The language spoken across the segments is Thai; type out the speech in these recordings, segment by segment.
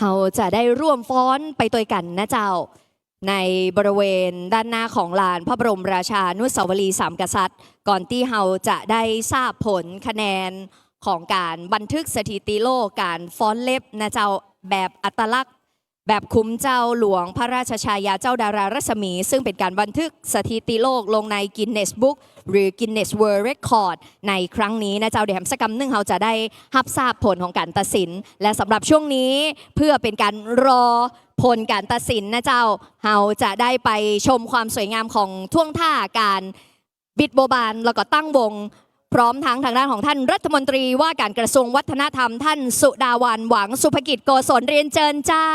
เราจะได้ร่วมฟ้อนไปตัวกันนะเจ้า ในบริเวณด้านหน้าของลานพระบรมราชานุสาวรีสามกษัตริย์ ก่อนที่เราจะได้ทราบผลคะแนนของการบันทึกสถิติโลกการฟ้อนเล็บนะเจ้าแบบอัตลักษณ์ แบบคุ้มเจ้าหลวงพระราชชายาเจ้าดารารัศมี ซึ่งเป็นการบันทึกสถิติโลกลงในกินเนสบุ๊กหรือ Guinness World Record ในครั้งนี้นะเจ้าเดี๋ยวแฮมสกรรมหนึ่งเราจะได้รับทราบผลของการตัดสิน และสำหรับช่วงนี้เพื่อเป็นการรอผลการตัดสินนะเจ้าเราจะได้ไปชมความสวยงามของท่วงท่าการบิดโบบานแล้วก็ตั้งวง พร้อมทั้งทางด้านของท่านรัฐมนตรีว่าการกระทรวงวัฒนธรรมท่านสุดาวันหวังสุภกิจโกศลเรียนเจิญเจ้า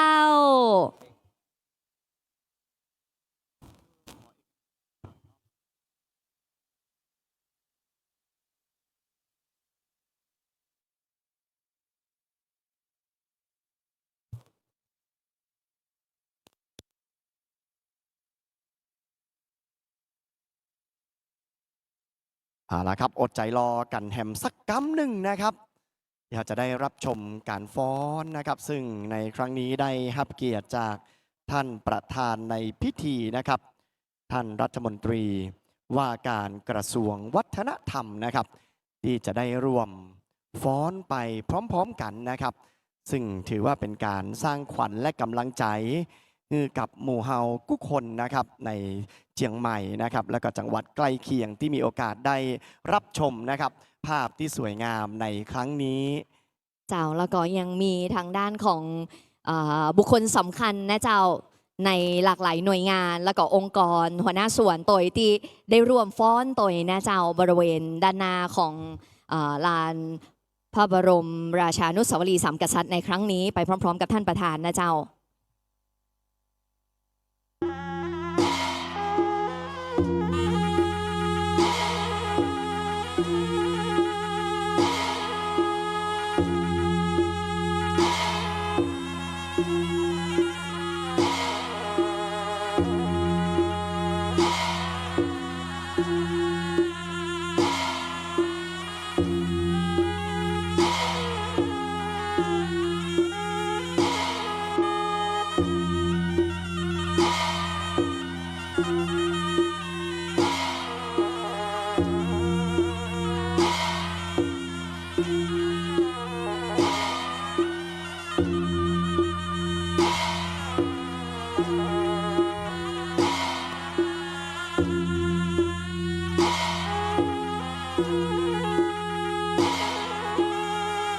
เอาละครับ อดใจรอกันแฮมสักกำหนึ่งนะครับอยากจะได้รับชมการฟ้อนนะครับ ซึ่งในครั้งนี้ได้รับเกียรติจากท่านประธานในพิธีนะครับ ท่านรัฐมนตรีว่าการกระทรวงวัฒนธรรมนะครับ ที่จะได้ร่วมฟ้อนไปพร้อมๆกันนะครับ ซึ่งถือว่าเป็นการสร้างขวัญและกำลังใจ กับหมู่เฮากุคนนะครับในเชียงใหม่นะครับ แล้วก็จังหวัดใกล้เคียงที่มีโอกาสได้รับชมนะครับ ภาพที่สวยงามในครั้งนี้เจ้าแล้วก็ยังมีทางด้านของอาบุคคลสำคัญนะเจ้าในหลากหลายหน่วยงาน แล้วก็องค์กร หัวหน้าส่วนตัวที่ได้ร่วมฟ้อนตัวนะเจ้าบริเวณด้านหน้าของอาลานพระบรมราชานุสาวรีย์สามกษัตริย์ในครั้งนี้ไปพร้อม ๆ กับท่านประธานนะเจ้า you.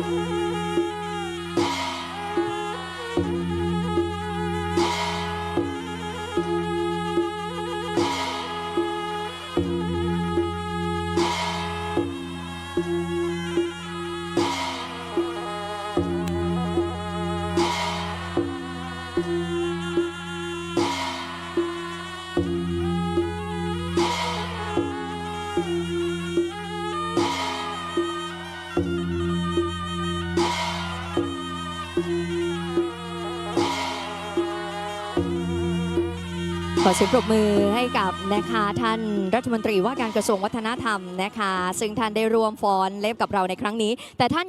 Música ขอเสียงปรบมือให้กับนะคะท่านรัฐมนตรีว่าการกระทรวงวัฒนธรรมนะคะ ซึ่งท่านได้ร่วมฟ้อนเล็บกับเราในครั้งนี้ แต่ท่าน